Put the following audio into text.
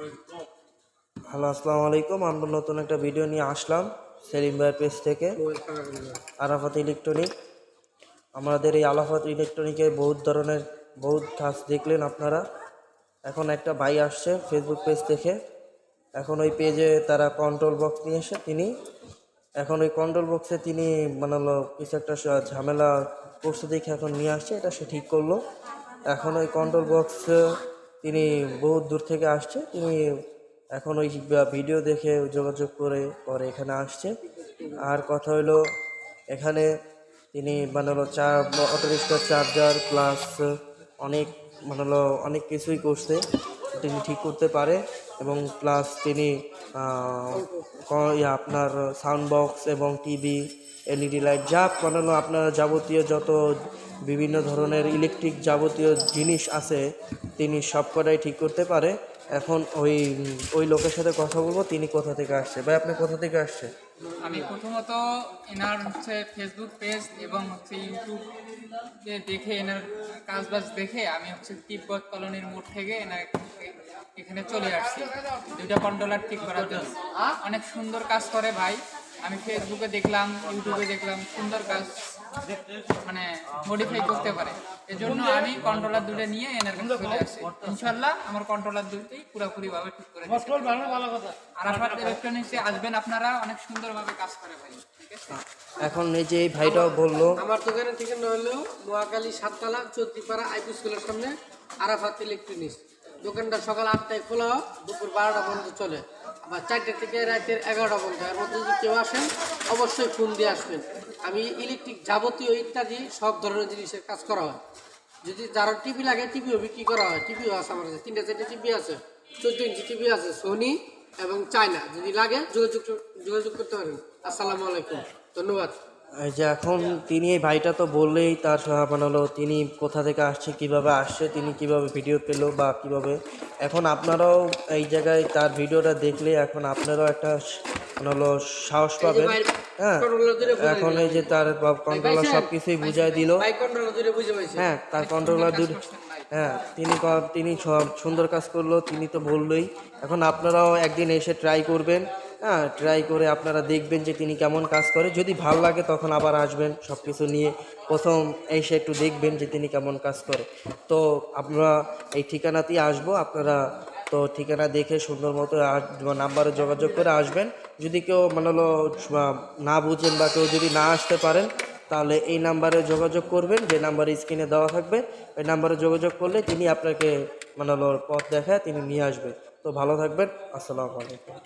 Hello, আসসালামু আলাইকুম। আমরা নতুন একটা ভিডিও নিয়ে আসলাম, সেলিম ভাইয়ের পেজ থেকে, আরাফাত ইলেকট্রনিক। আমাদের এই আলাফাত ইলেকট্রনিকে বহুত ধরনের, বহুত কাজ দেখলেন আপনারা। এখন একটা ভাই আসছে ফেসবুক পেজ থেকে। এখন ওই পেজে তারা কন্ট্রোল বক্স নিয়ে এসে তিনি, এখন ওই কন্ট্রোল বক্সে তিনি বানালো কিছু একটা ঝামেলা করছে দেখে এখন নিয়ে আসছে, এটা সে ঠিক করল। এখন ওই কন্ট্রোল বক্স তিনি বহু দূর থেকে আসছে। তিনি এখন ওই ভিডিও দেখে যোগাযোগ করে, পরে এখানে আসছে। আর কথা হলো এখানে তিনি মানে হলো চার অটোরিক্সার চার্জার প্লাস অনেক মানে হলো অনেক কিছুই করছে। তিনি ঠিক করতে পারে। এবং প্লাস তিনি আপনার সাউন্ড বক্স এবং টিভি এলইডি লাইট যা বানানো আপনার যাবতীয় যত বিভিন্ন ধরনের ইলেকট্রিক যাবতীয় জিনিস আছে, তিনি সব কটাই ঠিক করতে পারে। এখন ওই ওই লোকের সাথে কথা বলব, তিনি কোথা থেকে আসছে? ভাই, আপনি কোথা থেকে আসছে আমি প্রথমত এনার হচ্ছে ফেসবুক পেজ এবং হচ্ছে ইউটিউব দেখে, এনার কাজ বাজ দেখে আমি হচ্ছে তিব্বত কলোনির মোড় থেকে এনার এখানে চলে আসছি। দুইটা কন্ট্রোলার ঠিক করার জন্য। অনেক সুন্দর কাজ করে ভাই। আমি ফেসবুকে দেখলাম ইউটিউবে দেখলাম সুন্দর কাজ মানে মডিফাই করতে পারে। এজন্য আমি কন্ট্রোলার দুটো নিয়ে এনার কাছে চলে আসছি ইনশাল্লাহ আমার কন্ট্রোলার দুটোই পুরোপুরি ভাবে ঠিক করে দিচ্ছে। আরাফাত ইলেকট্রনিক্সে আসবেন আপনারা অনেক সুন্দরভাবে কাজ করে ভাই এখন এই যে এই ভাইটাও বলল। আমার দোকানের ঠিকানা হলো নোয়াখালী সাততলা চৌত্রিপাড়া আইপি স্কুলের সামনে আরাফাত ইলেকট্রনিক্স দোকানটা সকাল আটটায় খোলা দুপুর বারোটা পর্যন্ত চলে। আবার চারটে থেকে রাতের এগারোটা পর্যন্ত। এর মধ্যে যদি কেউ আসেন, অবশ্যই ফোন দিয়ে আসবেন। আমি ইলেকট্রিক যাবতীয় ইত্যাদি সব ধরনের জিনিসের কাজ করা হয়। যদি যারা টিভি লাগে টিভিও বিক্রি করা হয়। টিভিও আছে আমার কাছে। তিনটে চারটে টিভি আছে। চোদ্দ ইঞ্চি টিভি আছে সোনি এবং চায়না যদি লাগে, যোগাযোগ যোগাযোগ করতে পারেন। আসসালামু আলাইকুম। ধন্যবাদ। এই যে এখন তিনি এই ভাইটা তো বললেই তার মানে হলো তিনি কোথা থেকে আসছে কীভাবে আসছে তিনি কীভাবে ভিডিও পেল বা কীভাবে? এখন আপনারাও এই জায়গায় তার ভিডিওটা দেখলে এখন আপনারাও একটা মানে হলো সাহস পাবেন। হ্যাঁ। এখন এই যে তার কন্ট্রোলার সব কিছুই বুঝাই দিল। হ্যাঁ তার কন্ট্রোলার দূর হ্যাঁ তিনি তিনি সব সুন্দর কাজ করল তিনি তো বললোই। এখন আপনারাও একদিন এসে ট্রাই করবেন। হ্যাঁ ট্রাই করে আপনারা দেখবেন যে তিনি কেমন কাজ করে। যদি ভালো লাগে তখন আবার আসবেন সব কিছু নিয়ে। প্রথম এসে একটু দেখবেন যে তিনি কেমন কাজ করে। তো আমরা এই ঠিকানাতেই আসব। আপনারা তো ঠিকানা দেখে সুন্দর মতো নাম্বারে যোগাযোগ করে আসবেন। যদি কেউ মানে হলো না বুঝেন বা কেউ যদি না আসতে পারেন, তাহলে এই নাম্বারে যোগাযোগ করবেন। যে নাম্বারে স্ক্রিনে দেওয়া থাকবে, ওই নাম্বারে যোগাযোগ করলে তিনি আপনাকে মানে হলো পথ দেখায় তিনি নিয়ে আসবেন তো ভালো থাকবেন। আসসালামু আলাইকুম।